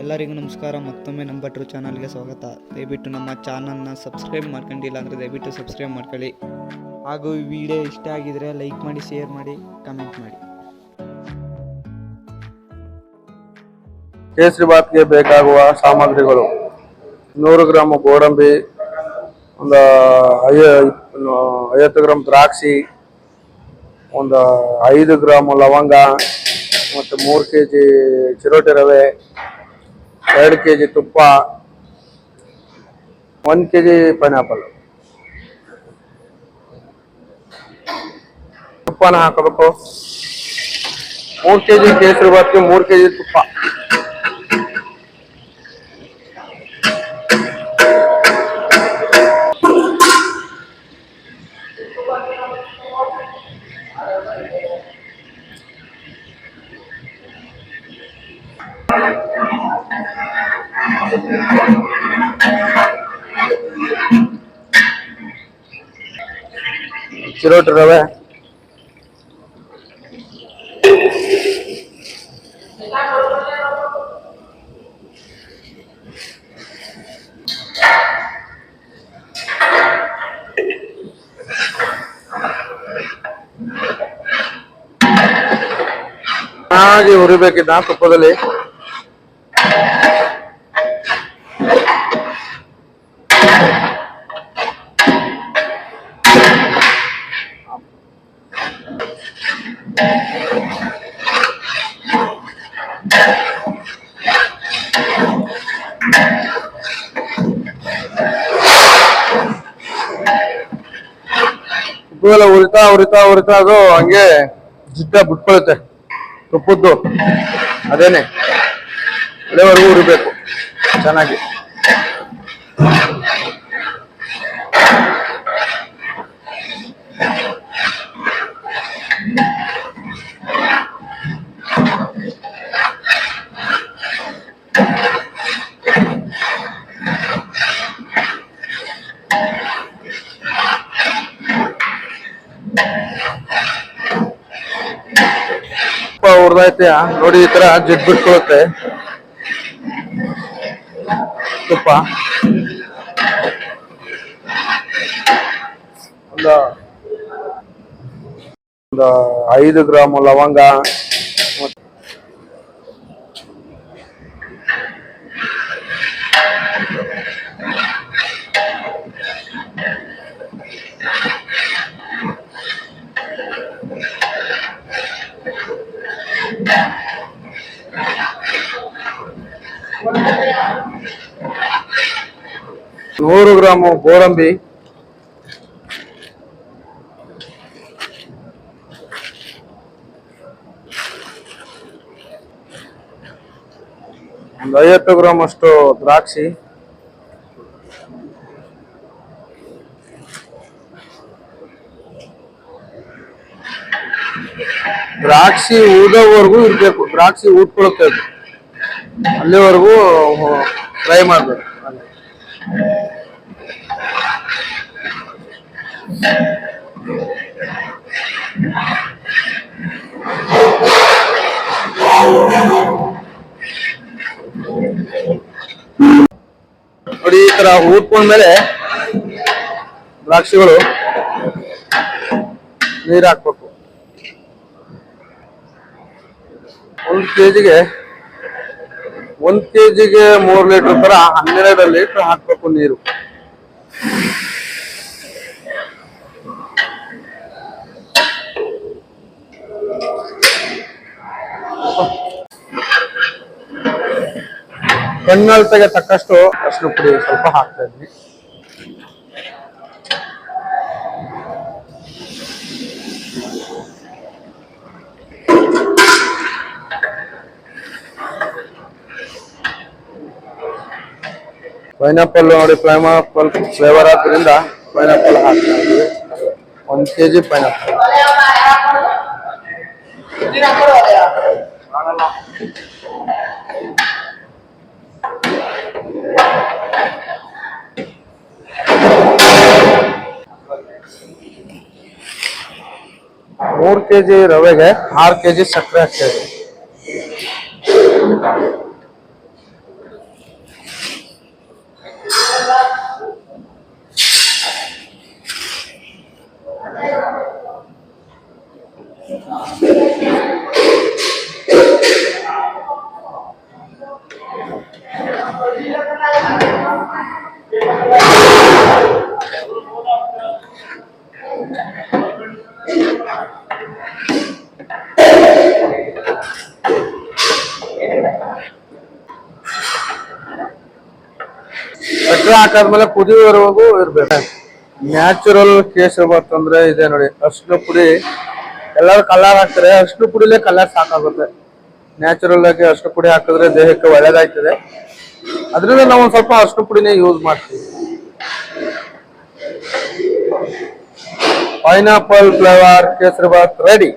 ಎಲ್ಲರಿಗೂ ನಮಸ್ಕಾರ, ಮತ್ತೊಮ್ಮೆ ನಮ್ಮ ಭಟ್ರು ಚಾನಲ್ಗೆ ಸ್ವಾಗತ. ದಯವಿಟ್ಟು ನಮ್ಮ ಚಾನಲ್ನ ಸಬ್ಸ್ಕ್ರೈಬ್ ಮಾಡ್ಕೊಂಡಿಲ್ಲ ಅಂದರೆ ದಯವಿಟ್ಟು ಸಬ್ಸ್ಕ್ರೈಬ್ ಮಾಡ್ಕೊಳ್ಳಿ. ಹಾಗೂ ಈ ವಿಡಿಯೋ ಇಷ್ಟ ಆಗಿದರೆ ಲೈಕ್ ಮಾಡಿ, ಶೇರ್ ಮಾಡಿ, ಕಮೆಂಟ್ ಮಾಡಿ. ಕೇಸರಿ ಬಾತ್ಗೆ ಬೇಕಾಗುವ ಸಾಮಗ್ರಿಗಳು. ನೂರು ಗ್ರಾಮ್ ಗೋಡಂಬಿ, ಒಂದು ಐವತ್ತು ಗ್ರಾಮ್ ದ್ರಾಕ್ಷಿ, ಒಂದು ಐದು ಗ್ರಾಮ್ ಲವಂಗ, ಮತ್ತು ಮೂರು ಕೆ ಜಿ ಚಿರೋಟಿ ರವೆ ಎರಡು ಕೆ ಜಿ ತುಪ್ಪ, ಒಂದು ಕೆ ಜಿ ಪೈನಾಪಲ್. ತುಪ್ಪನ ಹಾಕಬೇಕು. ಮೂರು ಕೆ ಜಿ ಕೇಸರಿ ಬಾತ್ಗೆ ಮೂರು ಕೆ ಜಿ ತುಪ್ಪ. ಚಿರೋಟಿ ರವೆ. ಚೆನ್ನಾಗಿ ಹುರಿಬೇಕಿದ್ದ ತುಪ್ಪದಲ್ಲಿ. ತುಪ್ಪದಲ್ಲ ಉರಿತಾ ಉರಿತಾ ಉರಿತಾ ಅದು ಹಂಗೆ ಜಿಡ್ಡ ಬಿಟ್ಕೊಳುತ್ತೆ. ತುಪ್ಪದ್ದು. ಅದೇನೆ. ಅಲ್ಲಿವರೆಗೂ ಉರಿಬೇಕು. ಚೆನ್ನಾಗಿ. ತುಪ್ಪ ಹುರಿದೈತೆ ನೋಡಿ ಈ ತರ ಜಿಡ್ ಬಿಟ್ಕೊಳುತ್ತೆ. ತುಪ್ಪ ಒಂದು ಐದು ಗ್ರಾಮ್ ಲವಂಗ ಮತ್ತ್ ನೂರು ಗ್ರಾಮ್ ಗೋಡಂಬಿ. ಒಂದು ಐವತ್ತು ಅಷ್ಟು ದ್ರಾಕ್ಷಿ. ದ್ರಾಕ್ಷಿ ಊದೋವರೆಗೂ ಇರಬೇಕು ದ್ರಾಕ್ಷಿ ಊದ್ಕೊಳುತ್ತೆ ಅಲ್ಲಿವರೆಗೂ ಟ್ರೈ ಮಾಡಬೇಕು. ನೋಡಿ ಈ ತರ ಊದ್ಕೊಂಡ್ಮೇಲೆ ದ್ರಾಕ್ಷಿಗಳು ನೀರ್ ಹಾಕ್ಬೇಕು. ಒಂದ್ ಕೆಜಿಗೆ ಒಂದ್ ಕೆಜಿಗೆ ಮೂರ್ ಲೀಟರ್ ತರ ಹನ್ನೆರಡು ಲೀಟರ್ ಹಾಕ್ಬೇಕು ನೀರು. ಕಣ್ಣಳತೆಗೆ ತಕ್ಕಷ್ಟು ಅಷ್ಟು ಪುಡಿ ಸ್ವಲ್ಪ ಹಾಕ್ತಾ ಇದ್ವಿ. ಪೈನಾಪಲ್ ನೋಡಿ, ಪೈನಾಪಲ್ ಫ್ಲೇವರ್ ಆದ್ರಿಂದ ಪೈನಾಪಲ್ ಹಾಕ್ತಾ ಇದ್ವಿ ಒಂದ್ ಕೆಜಿ ಪೈನಾಪಲ್. ಮೂರ್ ಕೆಜಿ ರವೆಗೆ ಆರ್ ಕೆಜಿ ಸಕ್ಕರೆ ಹಾಕ್ತಾ ಇದ್ವಿ ಹಾಕಾದ್ಮೇಲೆ ಕುದಿಯೋವರೆಗೂ ಇರ್ಬೇಕು. ನ್ಯಾಚುರಲ್ ಕೇಸರಿ ಬಾತ್ ಅಂದ್ರೆ ಇದೆ ನೋಡಿ ಅರ್ಶಿನ ಪುಡಿ. ಎಲ್ಲರೂ ಕಲರ್ ಹಾಕ್ತಾರೆ ಅರ್ಶಿನ ಪುಡಿಲೇ ಕಲರ್ ಸಾಕಾಗುತ್ತೆ. ನ್ಯಾಚುರಲ್ ಆಗಿ ಅರ್ಶಿನ ಪುಡಿ ಹಾಕಿದ್ರೆ ದೇಹಕ್ಕೆ ಒಳ್ಳೇದಾಯ್ತದೆ ಅದರಿಂದ ನಾವು ಒಂದ್ ಸ್ವಲ್ಪ ಅರ್ಶಿನ ಪುಡಿನೇ ಯೂಸ್ ಮಾಡ್ತೀವಿ. Pineapple flavour kesari bath ready